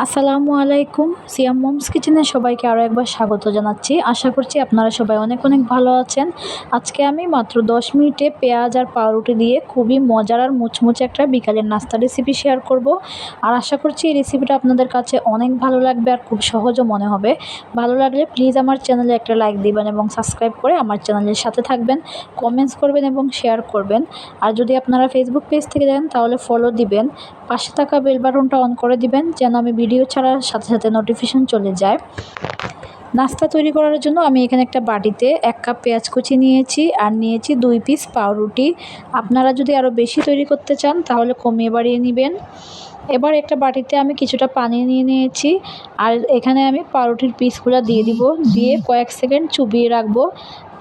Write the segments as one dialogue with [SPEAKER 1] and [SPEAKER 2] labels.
[SPEAKER 1] আসসালামু আলাইকুম। সিয়াম মমস কিচেনে সবাইকে আরও একবার স্বাগত জানাচ্ছি। আশা করছি আপনারা সবাই অনেক অনেক ভালো আছেন। আজকে আমি মাত্র দশ মিনিটে পেঁয়াজ আর পাউরুটি দিয়ে খুবই মজার আর মুচমুচে একটা বিকালের নাস্তা রেসিপি শেয়ার করব। আর আশা করছি এই রেসিপিটা আপনাদের কাছে অনেক ভালো লাগবে আর খুব সহজও মনে হবে। ভালো লাগলে প্লিজ আমার চ্যানেলে একটা লাইক দিবেন এবং সাবস্ক্রাইব করে আমার চ্যানেলের সাথে থাকবেন কমেন্টস করবেন এবং শেয়ার করবেন। আর যদি আপনারা ফেসবুক পেজ থেকে দেন তাহলে ফলো দিবেন। পাশে থাকা বেল বাটনটা অন করে দিবেন যেন আমি ভিডিও ছাড়ার সাথে সাথে নোটিফিকেশন চলে যায়। নাস্তা তৈরি করার জন্য আমি এখানে একটা বাটিতে এক কাপ পেঁয়াজ কুচি নিয়েছি আর নিয়েছি দুই পিস পাউরুটি। আপনারা যদি আরও বেশি তৈরি করতে চান, তাহলে কমিয়ে বাড়িয়ে নেবেন। এবার একটা বাটিতে আমি কিছুটা পানি নিয়ে নিয়েছি আর এখানে আমি পাউরুটির পিসগুলো দিয়ে দিব, দিয়ে কয়েক সেকেন্ড চুবিয়ে রাখব।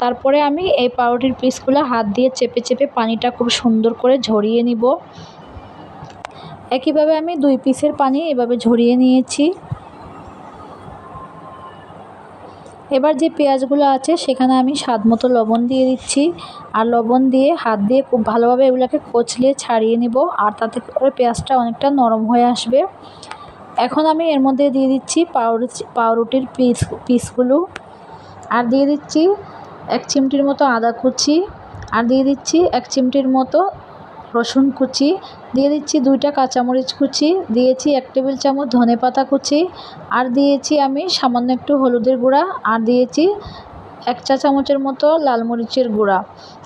[SPEAKER 1] তারপরে আমি এই পাউরুটির পিসগুলো হাত দিয়ে চেপে চেপে পানিটা খুব সুন্দর করে ঝরিয়ে নিব। একইভাবে আমি দুই পিসের পানি এভাবে ঝরিয়ে নিয়েছি। এবার যে পেঁয়াজগুলো আছে সেখানে আমি স্বাদ মতো লবণ দিয়ে দিচ্ছি। আর লবণ দিয়ে হাত দিয়ে খুব ভালোভাবে এগুলোকে কচলিয়ে ছাড়িয়ে নিব আর তাতে করে পেঁয়াজটা অনেকটা নরম হয়ে আসবে। এখন আমি এর মধ্যে দিয়ে দিচ্ছি পাউরুটি পাউরুটির পিস, পিসগুলো। আর দিয়ে দিচ্ছি এক চিমটির মতো আদা কুচি। আর দিয়ে দিচ্ছি এক চিমটির মতো রসুন কুচি, দিয়ে দিচ্ছি দুইটা কাঁচামরিচ কুচি, দিয়েছি এক টেবিল চামচ ধনে পাতা কুচি, আর দিয়েছি আমি সামান্য একটু হলুদের গুঁড়া, আর দিয়েছি এক চা চামচের মতো লাল মরিচের গুঁড়া।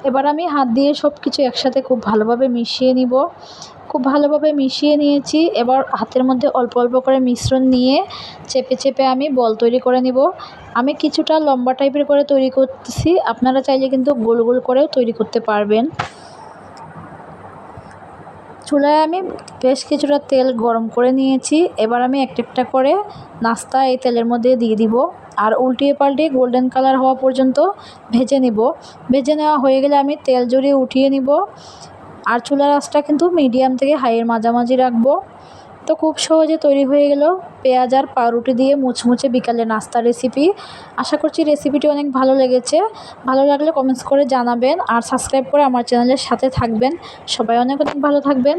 [SPEAKER 1] এবার আমি হাত দিয়ে সব কিছু একসাথে খুব ভালোভাবে মিশিয়ে নিব। খুব ভালোভাবে মিশিয়ে নিয়েছি, এবার হাতের মধ্যে অল্প অল্প করে মিশ্রণ নিয়ে চেপে চেপে আমি বল তৈরি করে নিব। আমি কিছুটা লম্বা টাইপের করে তৈরি করতেছি, আপনারা চাইলে কিন্তু গোল গোল করেও তৈরি করতে পারবেন। চুলায় আমি বেশ কিছুটা তেল গরম করে নিয়েছি। এবার আমি একটা একটা করে নাস্তা এই তেলের মধ্যে দিয়ে দিব। আর উল্টিয়ে পাল্টিয়ে গোল্ডেন কালার হওয়া পর্যন্ত ভেজে নিব। ভেজে নেওয়া হয়ে গেলে আমি তেল জড়িয়ে উঠিয়ে নিব। আর চুলার আঁচটা কিন্তু মিডিয়াম থেকে হাইয়ের মাঝামাঝি রাখব। তো খুব সহজে তৈরি হয়ে গেল পেঁয়াজ আর পাউরুটি দিয়ে মুচমুচে বিকালে নাস্তা রেসিপি আশা করছি রেসিপিটি অনেক ভালো লেগেছে। ভালো লাগলে কমেন্টস করে জানাবেন আর সাবস্ক্রাইব করে আমার চ্যানেলের সাথে থাকবেন। সবাই অনেক অনেক ভালো থাকবেন।